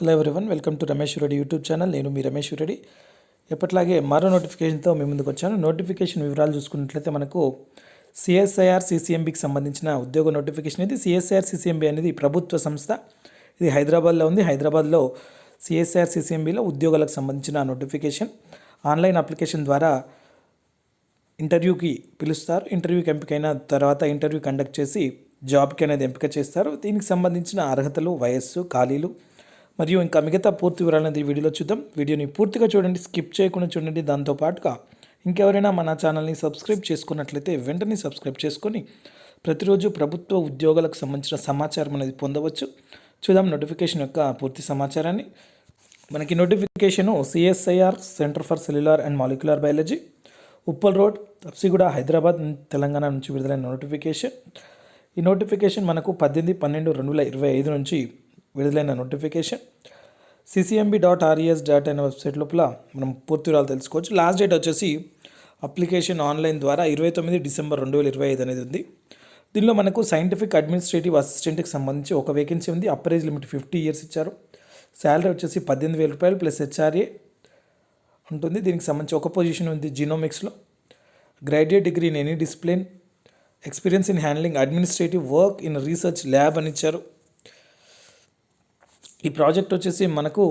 Hello everyone welcome to Ramesh Reddy YouTube channel నేను మీ రమేష్ రెడ్డి ఎప్పట్లాగే మరో నోటిఫికేషన్తో మీ ముందుకు వచ్చాను. నోటిఫికేషన్ వివరాలు చూసుకున్నట్లయితే మనకు సిఎస్ఐఆర్ సిసిఎంబికి సంబంధించిన ఉద్యోగ నోటిఫికేషన్ ఇది. సిఎస్ఐఆర్ సిసిఎంబి అనేది ప్రభుత్వ సంస్థ. ఇది హైదరాబాద్లో ఉంది. హైదరాబాద్లో సిఎస్ఐఆర్ సిసిఎంబిలో ఉద్యోగాలకు సంబంధించిన నోటిఫికేషన్ ఆన్లైన్ అప్లికేషన్ ద్వారా ఇంటర్వ్యూకి పిలుస్తారు. ఇంటర్వ్యూకి ఎంపికైన తర్వాత ఇంటర్వ్యూ కండక్ట్ చేసి జాబ్కి అనేది ఎంపిక చేస్తారు. దీనికి సంబంధించిన అర్హతలు వయస్సు ఖాళీలు మరియు ఇంకా మిగతా పూర్తి వివరాలను ఈ వీడియోలో చూద్దాం. వీడియోని పూర్తిగా చూడండి స్కిప్ చేయకుండా చూడండి. దాంతోపాటుగా ఇంకెవరైనా మన ఛానల్ని సబ్స్క్రైబ్ చేసుకున్నట్లయితే వెంటనే సబ్స్క్రైబ్ చేసుకొని ప్రతిరోజు ప్రభుత్వ ఉద్యోగాలకు సంబంధించిన సమాచారం అనేది పొందవచ్చు. చూద్దాం నోటిఫికేషన్ యొక్క పూర్తి సమాచారాన్ని. మనకి notification CSIR centre for cellular and molecular biology Uppal road Habsiguda Hyderabad Telangana నుంచి విడుదలైన నోటిఫికేషన్. ఈ నోటిఫికేషన్ మనకు పద్దెనిమిది పన్నెండు రెండు వేల ఇరవై ఐదు నుంచి విడుదలైన notification CCMB dot RES dot అనే వెబ్సైట్ లోపల మనం పూర్తి వివరాలు తెలుసుకోవచ్చు. లాస్ట్ డేట్ వచ్చేసి అప్లికేషన్ ఆన్లైన్ ద్వారా ఇరవై తొమ్మిది డిసెంబర్ రెండు వేల ఇరవై ఐదు అనేది ఉంది. దీనిలో మనకు సైంటిఫిక్ అడ్మినిస్ట్రేటివ్ అసిస్టెంట్కి సంబంధించి ఒక వేకెన్సీ ఉంది. Upper age limit fifty years ఇచ్చారు. శాలరీ వచ్చేసి పద్దెనిమిది వేల రూపాయలు ప్లస్ హెచ్ఆర్ఏ ఉంటుంది. దీనికి సంబంధించి ఒక పొజిషన్ ఉంది జీనోమిక్స్లో graduate degree in any discipline experience in handling administrative work in research lab అని ఇచ్చారు. ఈ ప్రాజెక్ట్ వచ్చేసి మనకు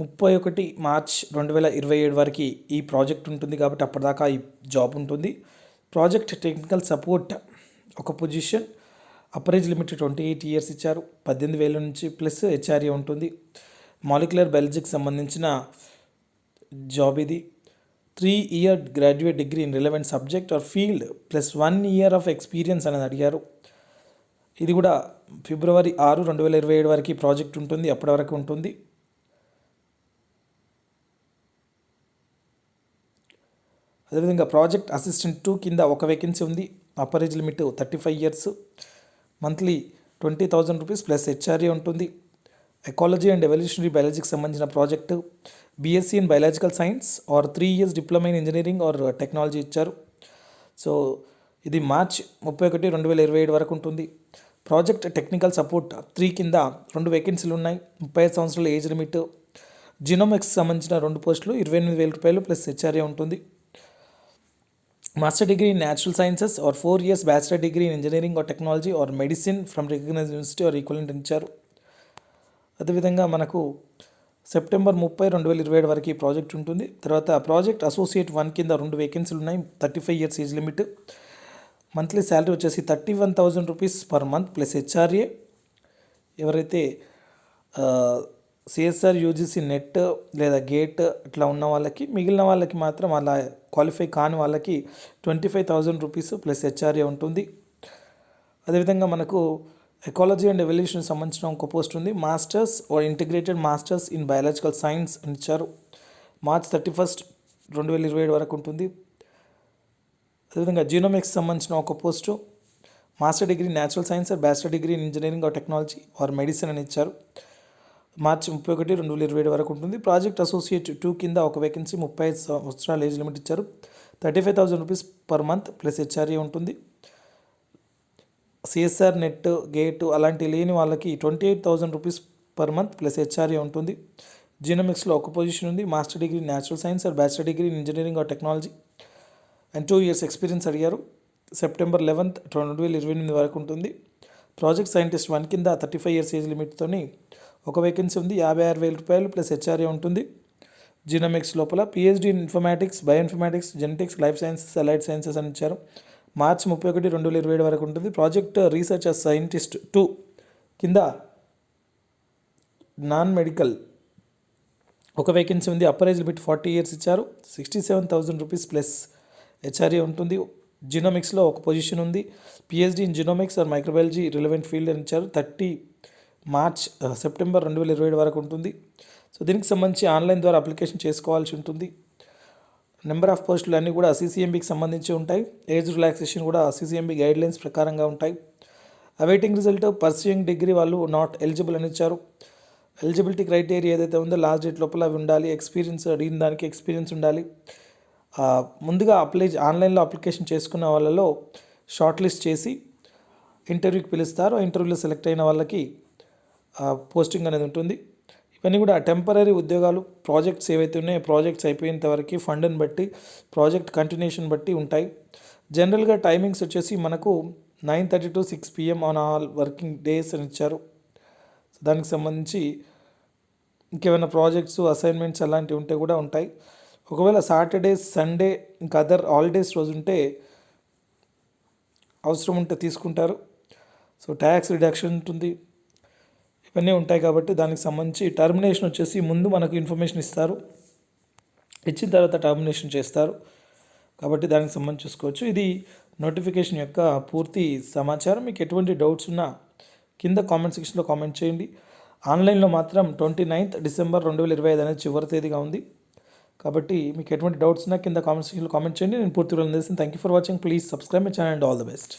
ముప్పై ఒకటి మార్చ్ రెండు వేల ఇరవై ఏడు వరకు ఈ ప్రాజెక్ట్ ఉంటుంది కాబట్టి అప్పటిదాకా ఈ జాబ్ ఉంటుంది. ప్రాజెక్ట్ టెక్నికల్ సపోర్ట్ ఒక position. Upper age limit twenty eight years ఇచ్చారు. పద్దెనిమిది వేల నుంచి ప్లస్ హెచ్ఆర్ఏ ఉంటుంది. మాలిక్యులర్ బయాలజీకి సంబంధించిన జాబ్ ఇది. Three year graduate degree in relevant subject or field plus one year of experience అనేది అడిగారు. ఇది కూడా ఫిబ్రవరి ఆరు రెండు వేల ఇరవై ఏడు వరకు ప్రాజెక్ట్ ఉంటుంది అప్పటి వరకు ఉంటుంది. అదేవిధంగా ప్రాజెక్ట్ అసిస్టెంట్ టూ కింద ఒక వేకెన్సీ ఉంది upper age limit thirty five years. Monthly twenty thousand rupees plus HRA ఉంటుంది. ఎకాలజీ అండ్ ఎవల్యూషనరీ బయాలజీకి సంబంధించిన project BSc in biological science or three years diploma in engineering or technology ఇచ్చారు. So ఇది March ముప్పై ఒకటి రెండు వేల ఇరవై ఏడు వరకు ఉంటుంది. ప్రాజెక్ట్ టెక్నికల్ సపోర్ట్ త్రీ కింద రెండు వేకెన్సీలు ఉన్నాయి. ముప్పై ఐదు సంవత్సరాల ఏజ్ లిమిట్. జినోమిక్స్ సంబంధించిన రెండు పోస్టులు ఇరవై ఎనిమిది వేల రూపాయలు ప్లస్ హెచ్ఆర్ఏ ఉంటుంది. Master degree in natural sciences or four years bachelor degree in engineering or technology or medicine from recognise university or equivalent ఇచ్చారు. అదేవిధంగా మనకు సెప్టెంబర్ ముప్పై రెండు వేల ఇరవై ఏడు వరకు ఈ ప్రాజెక్ట్ ఉంటుంది. తర్వాత ప్రాజెక్ట్ అసోసియేట్ వన్ కింద రెండు వేకెన్సీలు ఉన్నాయి. Thirty five years age limit. Monthly salary వచ్చేసి thirty one thousand rupees per month plus HRA. ఎవరైతే సిఎస్ఆర్ యూజీసీ నెట్ లేదా గేట్ ఇట్లా ఉన్న వాళ్ళకి మిగిలిన వాళ్ళకి మాత్రం అలా క్వాలిఫై కాని వాళ్ళకి twenty five thousand rupees plus HRA ఉంటుంది. అదేవిధంగా మనకు ఎకాలజీ అండ్ ఎవల్యూషన్ సంబంధించిన ఒక పోస్ట్ ఉంది. Masters or integrated masters in biological science అని ఇచ్చారు. మార్చ్ థర్టీ ఫస్ట్ రెండు వేల ఇరవై ఏడు వరకు ఉంటుంది. అదేవిధంగా జీనోమిక్స్ సంబంధించిన ఒక post master degree natural science or bachelor degree in engineering or technology or medicine అని ఇచ్చారు. మార్చి ముప్పై ఒకటి రెండు వేల ఇరవై ఏడు వరకు ఉంటుంది. ప్రాజెక్ట్ అసోసియేట్ టూ కింద ఒక వేకెన్సీ ముప్పై ఐదు సంవత్సరాల ఏజ్ లిమిట్ ఇచ్చారు. Thirty five thousand rupees per month plus HRA ఉంటుంది. సిఎస్ఆర్ నెట్ గేట్ అలాంటి లేని వాళ్ళకి twenty eight thousand rupees per month plus HRA ఉంటుంది. జీనోమిక్స్లో ఒక పొజిషన్ ఉంది. Master degree natural science or bachelor degree in engineering or technology and two years experience అడిగారు. September eleventh రెండు వేల ఇరవై ఎనిమిది వరకు ఉంటుంది. ప్రాజెక్ట్ సైంటిస్ట్ వన్ కింద థర్టీ ఫైవ్ ఇయర్స్ ఏజ్ లిమిట్తోని ఒక వేకెన్సీ ఉంది. యాభై ఆరు వేల రూపాయలు ప్లస్ హెచ్ఆర్ఏ ఉంటుంది. జినమిక్స్ లోపల PhD in informatics bioinformatics genetics life sciences allied sciences అని ఇచ్చారు. మార్చ్ ముప్పై ఒకటి రెండు వేల ఇరవై ఏడు వరకు ఉంటుంది. ప్రాజెక్ట్ రీసెర్చ్ సైంటిస్ట్ టూ కింద నాన్ మెడికల్ ఒక వేకెన్సీ ఉంది. Upper age limit forty years ఇచ్చారు. Sixty seven thousand rupees plus HRA ఉంటుంది. జినోమిక్స్లో ఒక పొజిషన్ ఉంది. PhD in genomics or microbiology relevant field అని ఇచ్చారు. థర్టీ మార్చ్ సెప్టెంబర్ రెండు వేల ఇరవై ఏడు వరకు ఉంటుంది. సో దీనికి సంబంధించి ఆన్లైన్ ద్వారా అప్లికేషన్ చేసుకోవాల్సి ఉంటుంది. నెంబర్ ఆఫ్ పోస్టులు అన్నీ కూడా సీసీఎంబీకి సంబంధించి ఉంటాయి. ఏజ్ రిలాక్సేషన్ కూడా సీసీఎంబీ గైడ్లైన్స్ ప్రకారంగా ఉంటాయి. అవైటింగ్ రిజల్ట్ పర్సూయింగ్ డిగ్రీ వాళ్ళు నాట్ ఎలిజిబుల్ అని ఇచ్చారు. ఎలిజిబిలిటీ క్రైటీరియా ఏదైతే ఉందో లాస్ట్ డేట్ లోపల అవి ఉండాలి. ఎక్స్పీరియన్స్ అడిగిన దానికి ఎక్స్పీరియన్స్ ఉండాలి. ముందుగా అప్లై ఆన్లైన్లో అప్లికేషన్ చేసుకున్న వాళ్ళలో షార్ట్ లిస్ట్ చేసి ఇంటర్వ్యూకి పిలుస్తారు. ఇంటర్వ్యూలో సెలెక్ట్ అయిన వాళ్ళకి పోస్టింగ్ అనేది ఉంటుంది. ఇవన్నీ కూడా టెంపరీ ఉద్యోగాలు ప్రాజెక్ట్స్ ఏవైతే ఉన్నాయో ప్రాజెక్ట్స్ అయిపోయేంత వరకు ఫండ్ని బట్టి ప్రాజెక్ట్ కంటిన్యూషన్ బట్టి ఉంటాయి. జనరల్గా టైమింగ్స్ వచ్చేసి మనకు nine thirty to six PM on all working days అని ఇచ్చారు. దానికి సంబంధించి ఇంకేమైనా ప్రాజెక్ట్స్ అసైన్మెంట్స్ అలాంటివి ఉంటే కూడా ఉంటాయి. ఒకవేళ సాటర్డే సండే ఇంకా అదర్ హాలిడేస్ రోజు ఉంటే అవసరం ఉంటే తీసుకుంటారు. సో ట్యాక్స్ రిడక్షన్ ఉంటుంది. ఇవన్నీ ఉంటాయి కాబట్టి దానికి సంబంధించి టర్మినేషన్ వచ్చేసి ముందు మనకు ఇన్ఫర్మేషన్ ఇస్తారు. ఇచ్చిన తర్వాత టర్మినేషన్ చేస్తారు. కాబట్టి దానికి సంబంధించి చూసుకోవచ్చు. ఇది నోటిఫికేషన్ యొక్క పూర్తి సమాచారం. మీకు ఎటువంటి డౌట్స్ ఉన్నా కింద కామెంట్ సెక్షన్లో కామెంట్ చేయండి. ఆన్లైన్లో మాత్రం ట్వంటీ నైన్త్ డిసెంబర్ రెండు వేల ఇరవై ఐదు అనేది చివరి తేదీగా ఉంది. కాబట్టి మీకు ఎటువంటి డౌట్స్ ఉన్నా కింద కామెంట్ సెక్షన్లో కామెంట్ చేయండి. నేను పూర్తి వివరాలు అందిస్తాను. Thank you for watching please subscribe my channel and all the best